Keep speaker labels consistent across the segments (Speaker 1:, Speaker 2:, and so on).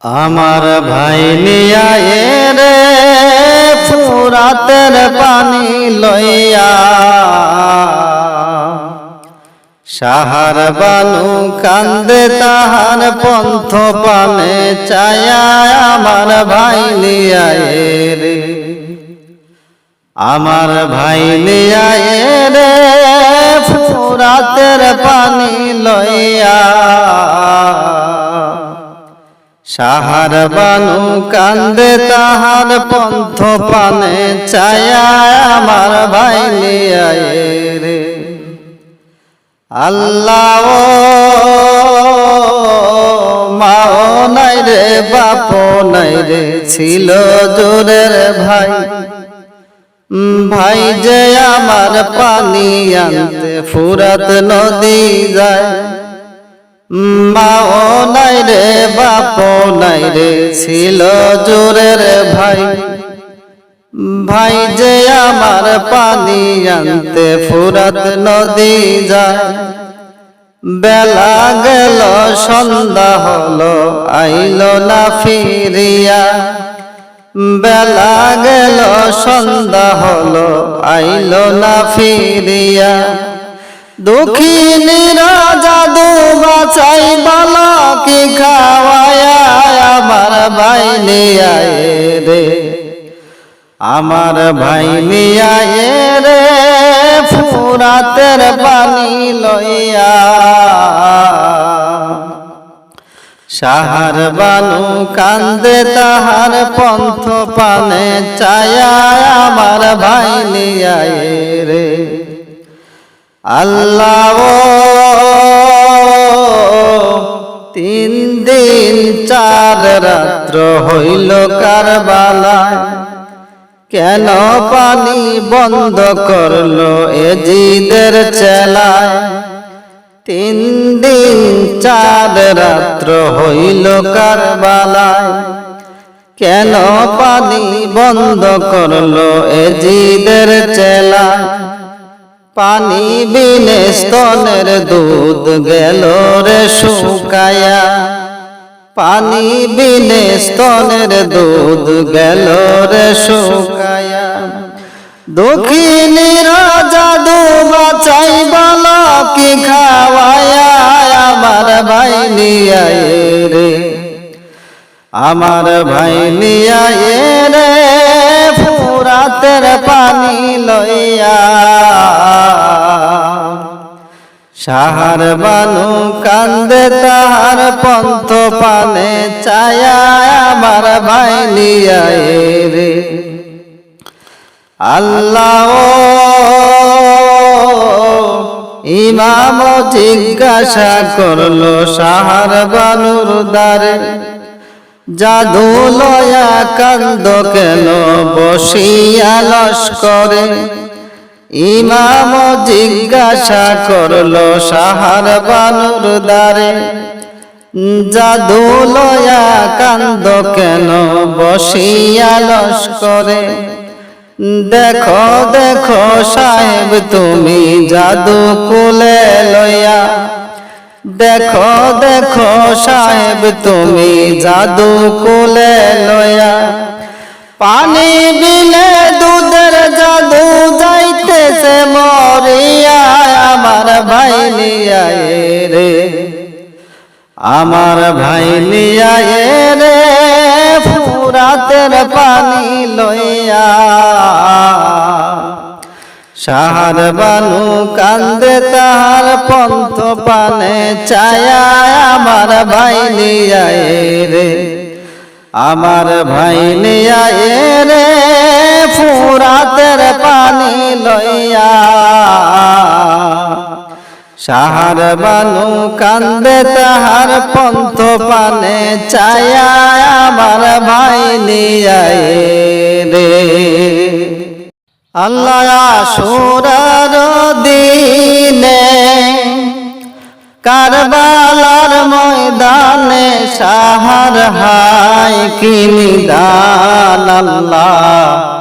Speaker 1: আমার ভাই নিয়া রে ফুরাতের পানি লইয়া। সাহার বানু কান্দে তাহার পন্থ পানে চায়া আমার ভাই নিয়া রে আমার ভাই নিয়া রে ফুরাতের পানি লইয়া। সাহার বানু কান্দে তাহার পন্থ পানে চায়া আমার ভাই রে। আল্লাহ মাও নাই রে বাপ নাই রে, ছিল জোরের ভাই। ভাই যে আমার পানি আনতে ফুরাত নদী যায়। মাও নাই রে বাপ নাই রে, ছিল জোরের ভাই। ভাই যে আমার পানি আনতে ফুরাত নদী যায়। বেলা গেল, সন্ধ্যা হলো, আইল না ফিরিয়া। বেলা গেল, সন্ধ্যা হলো, আইল না ফিরিয়া। দুঃখিনী জাদু বাঁচাই বালা কি খাওয়ায়া আমার ভাই নিয়ায় রে। আমার ভাই নিয়ায় রে, ফুরাতের পানি লইয়া। সাহার বানু কান্দে তাহার পন্থ পানে চায়া আমার ভাই নিয়ায় রে। আল্লাহ তিন দিন চার রাত্র হইল কারবালায়। কেন পানি বন্ধ করল এ জিদের চেলায়? তিন দিন চার রাত্র হইল কারবালায়। কেন পানি বন্ধ করল এ জিদের চেলায়? পানি বিনে স্তনের দুধ গেল রে শুকায়া। পানি বিনে স্তনের দুধ গেল রে শুকায়া। দক্ষিণী জাদু বাঁচাই বল কি খাওয়ায়া আমার ভাই নিয়ায় রে আমার ভাই নিয়ায় রে ফুরাতের পানি লইয়া সাহার বানু কান্দে তাহার পন্থ পানে চায়া আমার ভাই নিয়ায় রে আল্লাহ ইমাম জিজ্ঞাসা করল, সাহার বানুর দ্বারে জাদু লয়া কান্দ কেন? বসিয়া লস্করে ইমাম জিজ্ঞাসা করল সাহার বানুর দ্বারে জাদু লয়া কান্দ কেন বসিয়া লস্করে? দেখো দেখো সাহেব, তুমি জাদু কুলে লয়া। দেখো দেখো সাহেব, তুমি জাদু কুলে লয়া। পানি বিলে দুধের জাদু যাইতেছে মরিয়া, আমার ভাই নিয়ায় রে আমার ভাই নিয়ায় রে ফুরাতের পানি লইয়া। সাহার বানু কান্দে, তাহার পন্থ পানে চায়া, আমার ভাই নিয়ায় রে আমার ভাই নিয়ায় রে ফুরাতের পানি লইয়া। সাহার বানু কান্দে তাহার পন্থ পানে চায়া আমার ভাই নিয়ায় রে। আল্লাহ সুরার দিনে কারবালার ময়দানে সাহার হাই কি নিদান আল্লাহ।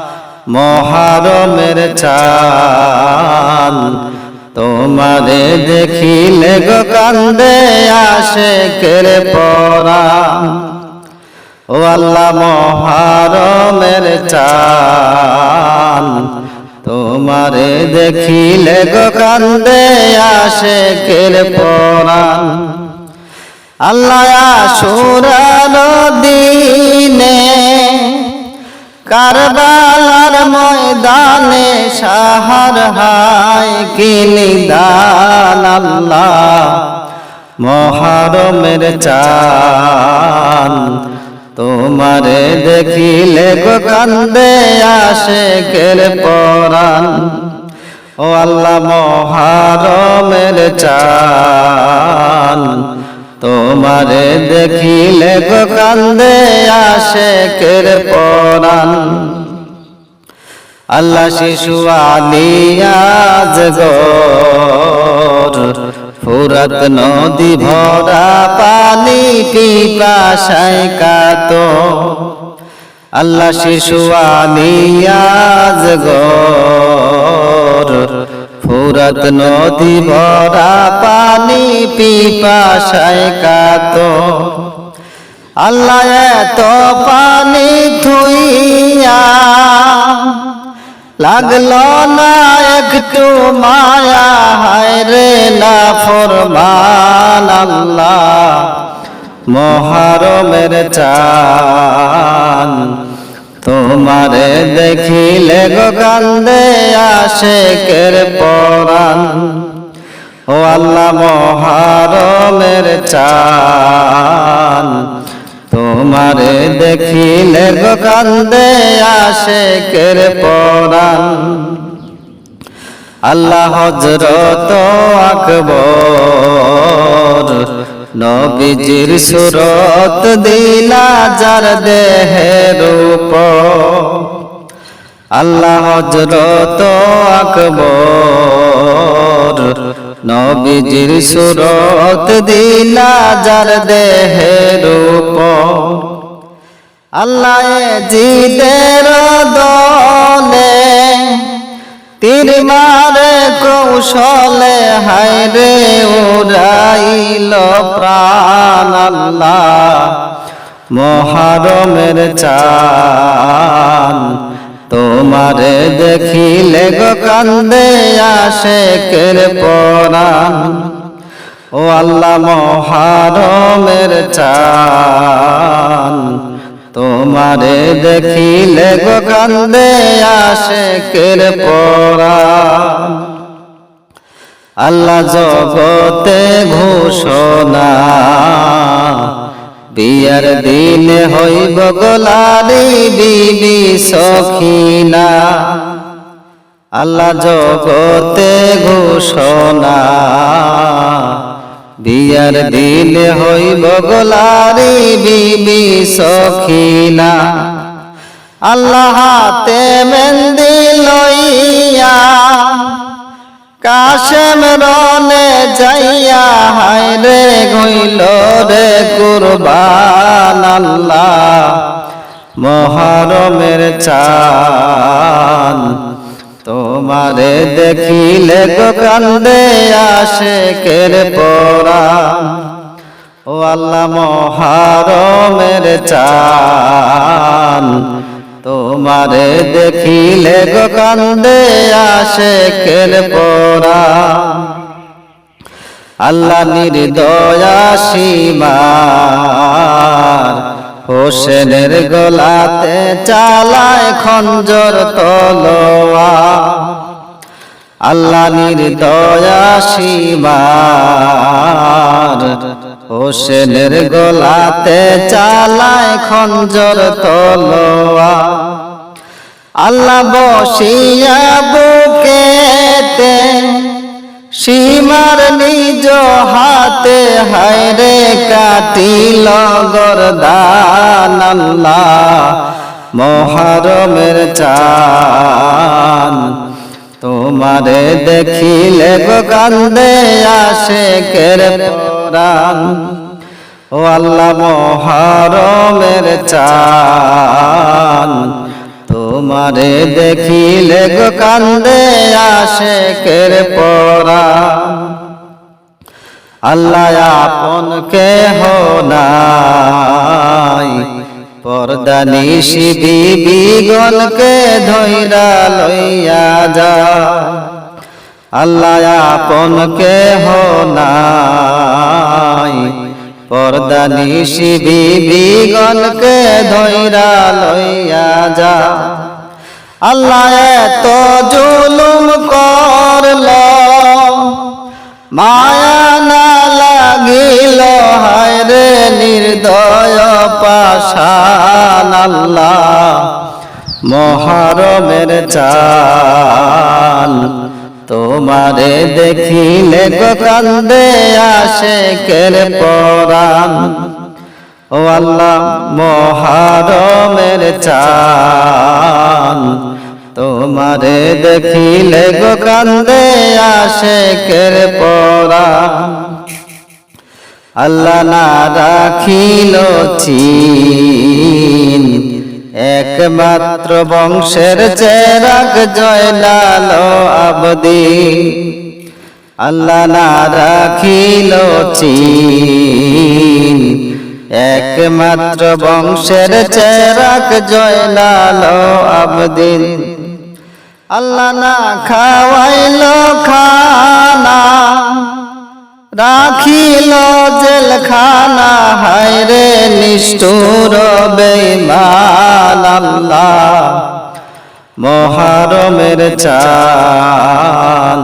Speaker 1: মহারমের চান তোমারে দেখিলে গো কান্দে আসে কেরে পরা। ও আল্লাহ, মহারমের চান তোমারে দেখিলে গো কান্দে আসে কের পরাণ আল্লাহ সুরার দিনে কারবালার ময়দানে সাহার হায় কি নিদান আল্লাহ, মহারমের চান তোমারে দেখিলে গো কান্দে আসে কের পরাণ। ও আল্লাহ, মহারমের চান তোমারে দেখিলে কান্দে আসে কের পরাণ। আল্লাহ শিশু আলিয়াজ গর। নদী ভরা পানি পিপাসায় কাত আল্লাহ শিশু আলিয়াজ ফুরত নদী ভরা পানি পিপাসায় কাত আল্লাহ এত পানি থুইয়া লাগল না একটু মায়া, হায় রে না ফরমান আল্লাহ, মহারমের চান তোমারে দেখিলে গো কান্দে আসে কের পরাণ। ও আল্লাহ মহারমের চান। তোমারে দেখিলে গো কান্দে আসে কের পরাণ। আল্লাহ হজরত আকবর নবীজির সুরত দিলা যার দেহের আল্লাহ হজরত আকবর। নবীজির সুরত দিলা যার দেহের আল্লাহ জিদের তীর মারে কৌশলে হায়রে উড়াইল প্রাণ আল্লাহ। মহারমের চান তোমারে দেখিলে গো কান্দে আসে কের পরাণ। ও আল্লাহ, মহারমের চান তোমারে দেখিলে গো কান্দে আসে কের পরাণ আল্লাহ জগতে ঘোষণা, বিয়ার দিন হইব গোলারি বিবি সখিনা। আল্লাহ জগতে ঘোষণা বিয়ার দিন হইব গোলারি বিবি সখিনা। আল্লাহ হাতে মেন্দি লইয়া কাশেম রনে যাইয়া হায় রে গইল রে কুরবান আল্লাহ। মহারমের চান তোমারে দেখিলে গো কান্দে আসে কের পরাণ ও আল্লাহ মহারমের চান, তোমারে দেখিলে গো কান্দে আসে কের পরা। আল্লাহ নির্দয়া সীমার হোসেনের গলাতে চালায় খঞ্জর তলোয়া। আল্লাহ নির্দয়া সীমার হোসেনের গলাতে চালায় খঞ্জর তলোয়া। আল্লাহ বসিয়া বুকেতে সীমার নিজ হাতে হায়রে কাটিল গরদান মহারমের চান তোমারে দেখিলে কান্দে আসে কের পরাণ। ও আল্লাহ, মহারমের চান তোমারে দেখিলে গো কান্দে আসে কের পরাণ আল্লাহ আপন কে নাই। পর্দা নিশি বিবিগণকে ধৈরা লইয়া যা। আল্লাহ আপনকে হো নাই। পর্দা নিশি বিবিগণকে ধৈরা লইয়া যা। আল্লাহ এত জুলুম করল, মায়া না লাগিল, হায় রে নির্দয় পাশান আল্লাহ, মহারমের চান তোমারে দেখিলে কান্দে আসে কের পরাণ। ও আল্লাহ, মহারমের চান তোমারে দেখিলে কান্দে আসে কের পরা আল্লাহ না রাখিল চিন। একমাত্র বংশের চেরাগ জয়লাল আবদি। আল্লাহ না রাখিল একমাত্র বংশের চেরাক জয়লাল আবদিন আল্লাহ না খাওয়াইল খানা। রাখিল জেলখানা, হায় রে নিষ্ঠুর বেমান আল্লাহ। মহারমের চান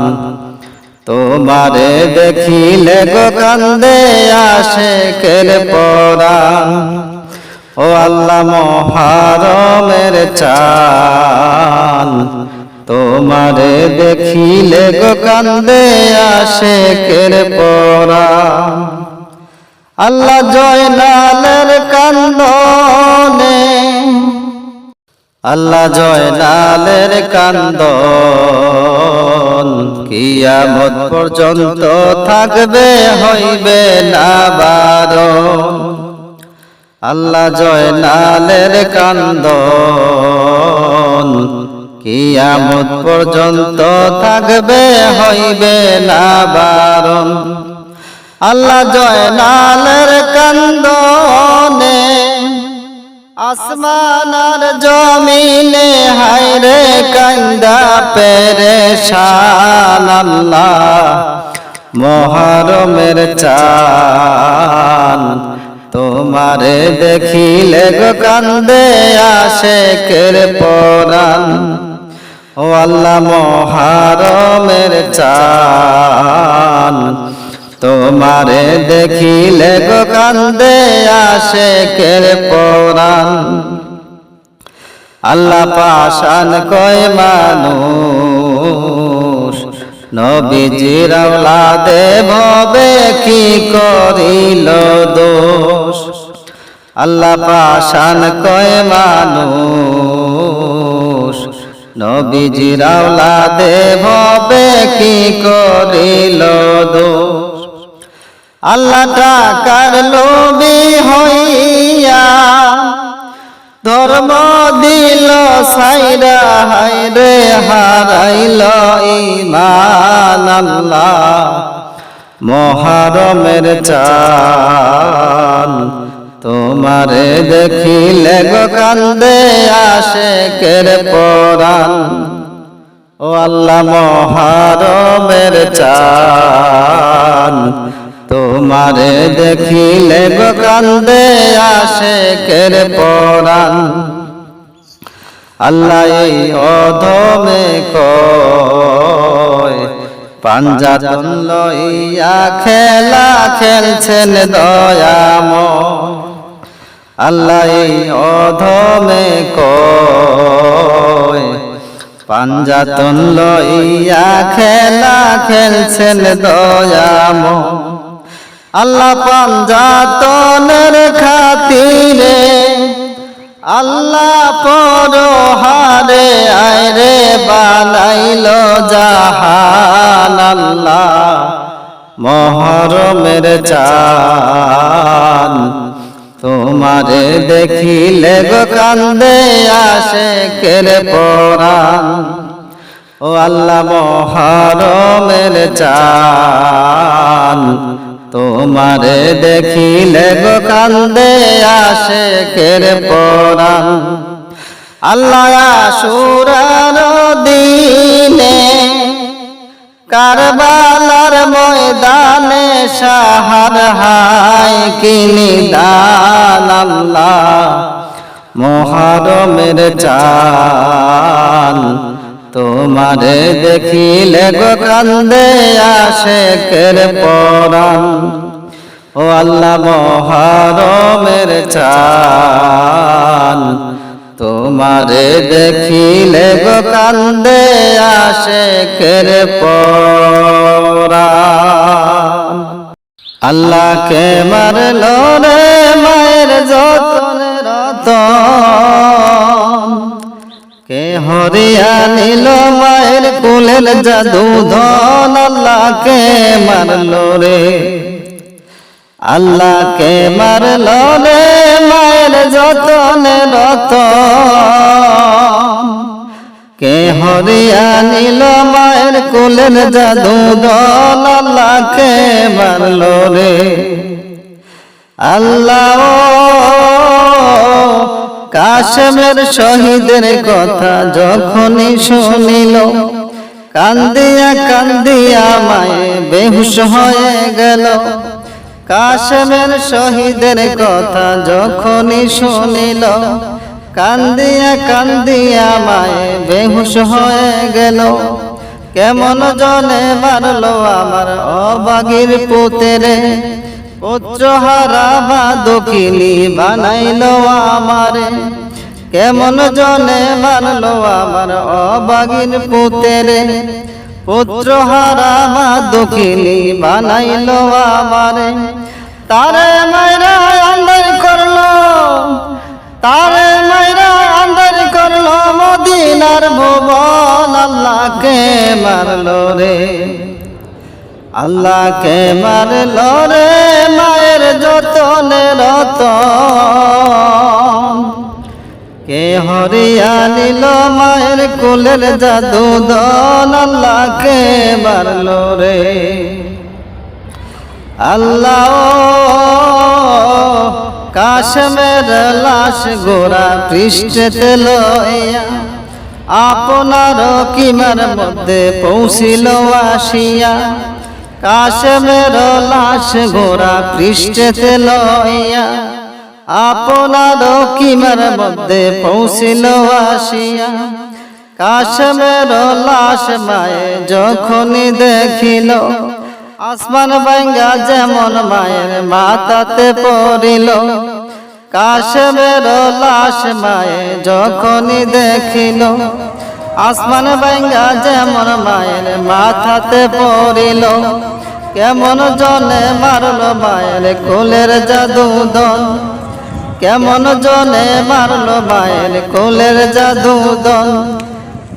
Speaker 1: তোমারে দেখিলে গো কান্দে আসে কের পরাণ। ও আল্লাহ, মহারমের চান তোমারে দেখিলে গো কান্দে আসে কের পরা। আল্লাহ জয়নালের কান্দনে। আল্লাহ জয়নালের কান্দন কিয়ামত পর্যন্ত থাকবে, হইবে না বারণ। আল্লাহ জয়নালের কান্দন কিয়ামত পর্যন্ত থাকবে, হইবে না বারণ আল্লাহ জয়নালের কান্দনে, আসমানার জমিনে, হায়রে কান্দা পেরেশান আল্লাহ। মহারমের চান তোমারে দেখিলে গো কান্দে আসে কের পরাণ। ও আল্লাহ মহারমের চান তোমারে দেখিলে গো কান্দে আসে কের পরাণ। আল্লাহ পাশান কয় মানুষ, নবীজির আওলাদে ভবে কি করিল দোষ? আল্লাহ পাশান কয় মানুষ নবীজির আওলাদে ভবে কি করিল দোষ? আল্লাহ টাকার লোভী হইয়া ধর্ম দিল সাইরা হাইরে হারাইল ইমান আল্লাহ। মহারমের চান তোমারে দেখিলে গো কান্দে আসে কের পরাণ। ও আল্লাহ মহারমের চান। তোমারে দেখিলে গো কান্দে আসে কের পরাণ। আল্লাহ এই অধমে কয়, পাঞ্জাতন লইয়া খেলা খেলছেন দয়াম আল্লাহ এই অধমে কয় পাঞ্জাতন লইয়া খেলা খেলছেন দয়াম। আল্লাহ পাঞ্জাতনের খাতিরে, আল্লাহ পর হারে আয়রে বানাইল জাহান আল্লাহ। মহরমের চান তোমারে দেখিলে গো কান্দে আসে কেরে পরাণ। ও আল্লাহ মহরমের চান। তোমারে দেখিলে গো কান্দে আসে কের পরাণ। আল্লাহ সুরার দিনে কারবালার ময়দানে সাহার হাই কিনি দান আল্লাহ? মহারমের চান তোমারে দেখিলে গো কান্দে আসে কের পরাণ। ও আল্লাহ, মহারমের চান তোমারে দেখিলে গো কান্দে আসে কের পরাণ। আল্লাহকে মারল রে মায়ের যতন রতন। কে হরিয়া নিল মায়ের কুলের জাদু ধন আল্লাহকে মারল রে। আল্লাহকে মারল রে মায়ের যতন রতন কে হরিয়া নিল মায়ের কুলের জাদু, দল আল্লাহকে মারল রে। আল্লাহ কাশেমের শহীদের কথা যখনই শুনিল, কান্দিয়া কান্দিয়া মায়ে বেহুশ হয়ে গেল। কাশেমের শহীদের কথা যখনই শুনিল কান্দিয়া কান্দিয়া মায়ে বেহুশ হয়ে গেল। কেমন জনে মারলো আমার অবাগির পুতেরে। পুত্র। হারা বা দক্ষিণী বানাইল আমারে। কেমন জনে মারলো আমার অবাগির পুতেরে। পুত্র হারা বা দক্ষিণী বানাইলো আমারে। তারে মাইরা আন্দার করল, তারে মাইরা আন্দার করল মদিনার ভুবন আল্লাহকে মারলো রে, আল্লাহকে মারল রে মায়ের যতনে রতন। কে হরিয়া নিল মায়ের কুলের জাদু, দন আল্লাহকে মারল রে। আল্লাহ, কাশ্মের লাশ গোড়া পৃষ্ঠতে লইয়া আপনার কিমার মধ্যে পৌঁছিল আসিয়া। কাশ্মের লাশ গোড়া পৃষ্ঠতে লইয়া আপনার কিমার মধ্যে পৌঁছিল আসিয়া। কাশ্মের লাশ মায়ে যখনই দেখিল, আসমান ভাঙ্গা যেমন মায়ের মাতাতে পড়িল। কাশেমের লাশ মায়ে যখনই দেখিল, আসমান ভাঙ্গা যেমন মায়ের মাথাতে পড়িল। কেমন জনে মারল মায়ের কোলের জাদু দন কেমন জনে মারল মায়ের কোলের জাদু দন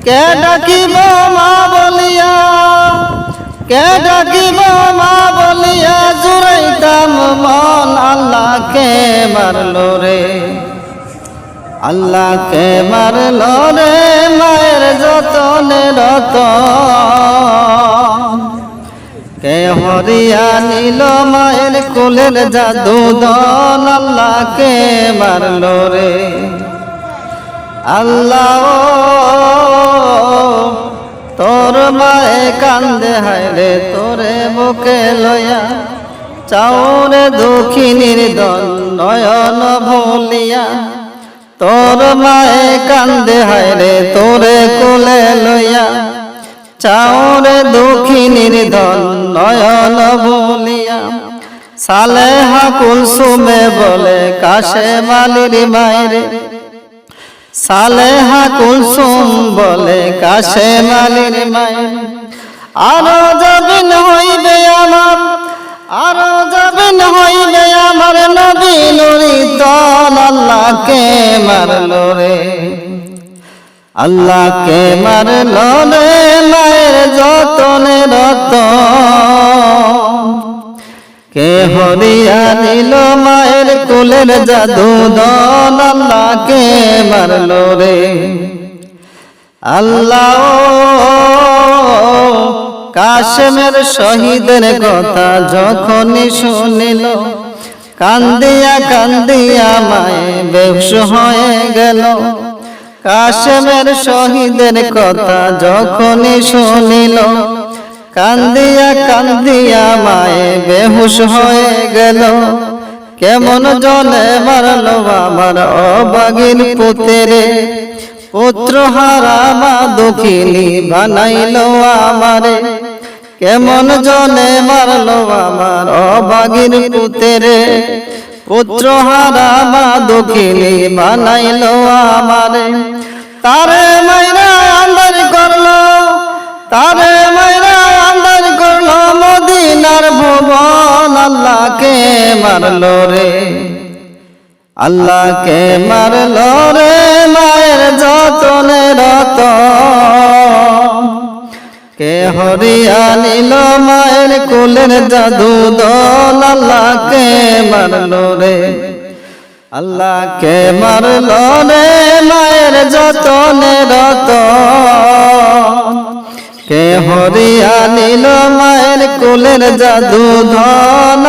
Speaker 1: কে ডাকিব মা বলিয়া? কে ডাকিব মা বলিয়া? জুড়াইতাম মন, আল্লাহকে মারলো রে। আল্লাহকে মারলো রে মায়ের যতনে রত কে হরিয়া নিল মায়ের কুলের জাদু দন আল্লাহকে মারলো রে। আল্লাহ তোর মায়ে কান্দে হায়রে তোরে বুকে লয়া চাউরে দুঃখিনীর দল নয়ন ভুলিয়া। তোর মায়ে কান্দে হায়রে তোরে কোলে লইয়া। চাউরে দুঃখিনীর দল নয়ন ভুলিয়া সালেহা কুলসুমে বলে, কাশে মালির মায়েরে। সালেহা কুলসুম বলে, কাশে মালির মায়ের। আরও যাবেন হইবে আমার, আরও যাবেন হইবে আমার নবী নুরি, তল আল্লাহকে মারলো রে। আল্লাহকে মারলো রে মায়ের যতনে রতন। কে হরিয়া নিল মায়ের কুলের জাদু দন, আল্লাহকে মারলো রে। আল্লাহ কাশেমের শহীদের কথা যখনই শুনিল, কান্দিয়া কান্দিয়া মায়ে বেহুশ হয়ে গেল। কাশেমের শহীদের কথা যখনই শুনিল কান্দিয়া কান্দিয়া মায়ে বেহুশ হয়ে গেল। কেমন জলে মারলো আমার অবাগিন পুতেরে। পুত্র হারা মা দুঃখিনী বানাইলো আমারে। কেমন জলে মারলো আমার অবাগিন পুতেরে। পুত্র হারা মা দুঃখিনী বানাইলো আমারে। তারে মাইরা আন্দার করল, তারে মাইরা আন্দার করল মদিনার ভুবন। আল্লাহকে মারলো রে, আল্লাহকে মারলো রে। মায়ের যতনে রত কে হরিয়া নিল মায়ের কুলের জাদু দল আল্লাহকে মারলো রে। আল্লাহকে মারলো রে মায়ের যতনে রত। কে হরিয়া নিল মায়ের কুলের জাদু ধন